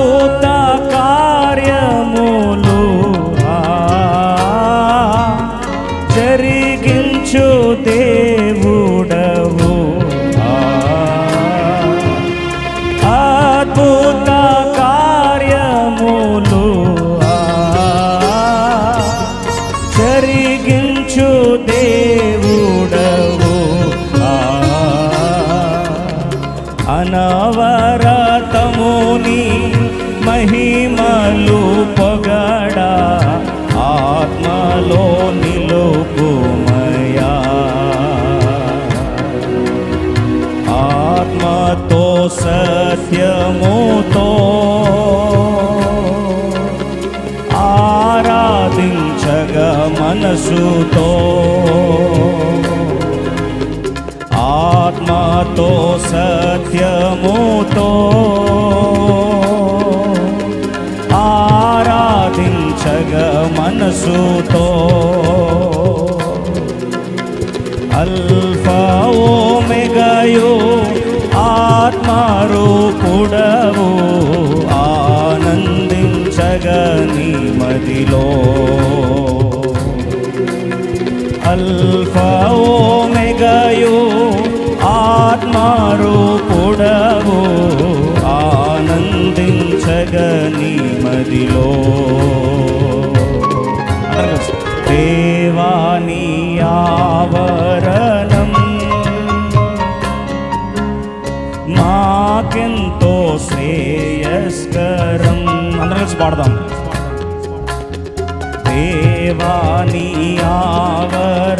అద్భుత కార్యములు జరిగించు దేవుడవు అద్భుత కార్యములు జరిగించు దేవుడవు అనవరతముని మహిమలు పొగడా ఆత్మలో నిలుపుమయా. ఆత్మతో సత్యముతో ఆరాధించగ మనసుతో ఆత్మతో సత్యముతో ఆరాధించగ మనసుతో అల్ఫా ఓమెగయో ఆనందించగ నీ మదిలో పొడవో ఆనందించగని మదిలో. దేవాని ఆవరణం మాకెంతో శ్రేయస్కరం. అందరం కలిసి పాడదాం. దేవాని ఆవర